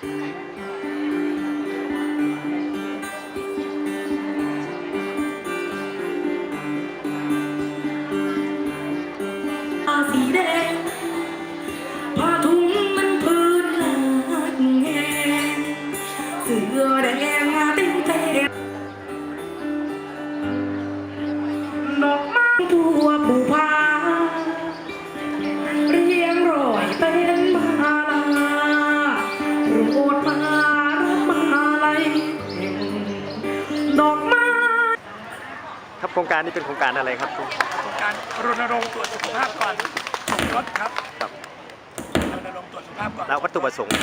ผ้าสีแดงผ้าถุงมันพื้นลาดแงงเสื้อแดงมาเต็มเต็มดอกไม้ตัวผู้พา โปรดมารับมาลัยดอกไม้ครับโครงการนี้เป็นโครงการอะไรครับโครงการรณรงค์ตรวจสุขภาพก่อนส่งรถครับครับรณรงค์ตรวจสุขภาพก่อนแล้ววัตถุประสงค์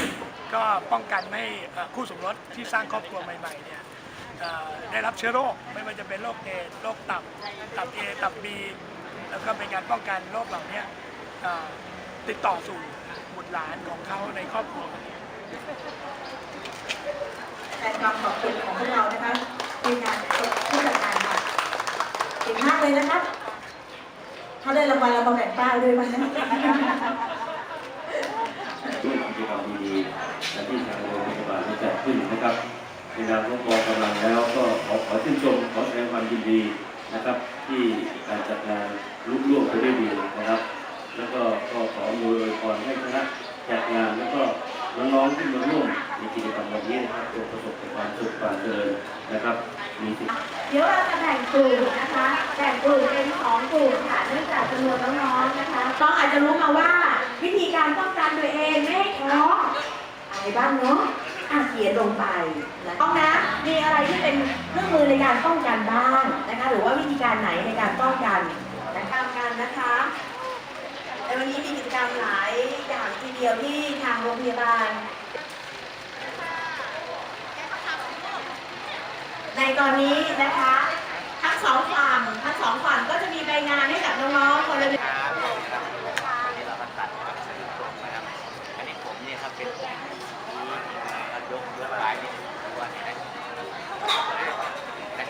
ก็ป้องกันไม่ให้เอ่อคู่สมรสที่สร้างครอบครัวใหม่ๆเนี่ยเอ่อได้รับเชื้อโรคไม่ว่าจะเป็นโรคเอดส์โรคตับตับเอตับบีแล้วก็เป็นการป้องกันโรคเหล่านี้เอ่อติดต่อสู่บุตรหลานของเขาในครอบครัว แทนความขอบคุณของพวกเรานะคะทีมงานผู้จัดการค่ะเก่งมากเลยนะครับเขาได้รางวัลเราแบ่งป้าด้วยมั้งนะด้วยกิจกรรมดีและที่ทางโรงพยาบาลได้จัดขึ้นนะครับในนามของกองกำลังแล้วก็ขอขอชื่นชมขอแสดงความยินดีนะครับ ที่การจัดงานลุล่วงไปได้ดีนะครับ แล้วก็ก็ขออวยพรให้ วามสุขความเจริญนะครับมีสิ่งเดี๋ยวเราจะแบ่งกลุ่มนะคะ แบ่งกลุ่มเป็นสองกลุ่มค่ะเนื่องจากจำนวนน้องๆนะคะ ต้องอาจจะรู้มาว่า วิธีการป้องกันตัวเองไม่ให้ท้องอะไรบ้างเนาะอะเขียนลงไปนะต้องนะมีอะไรที่เป็นเครื่องมือในการป้องกันบ้างนะคะ หรือว่าวิธีการไหนในการป้องกันนะคะกันนะคะในวันนี้มีกิจกรรมหลายอย่างทีเดียวที่ทางโรงพยาบาล ตอนนี้นะคะ ทั้งสองฝั่งทั้งสองฝั่งก็จะมีใบงานให้กับน้องๆคนละครับองนี้เราตัดครับเป็นผมนะครับ อันนี้ผมเนี่ยครับเป็นผมที่ยกยกลายนี่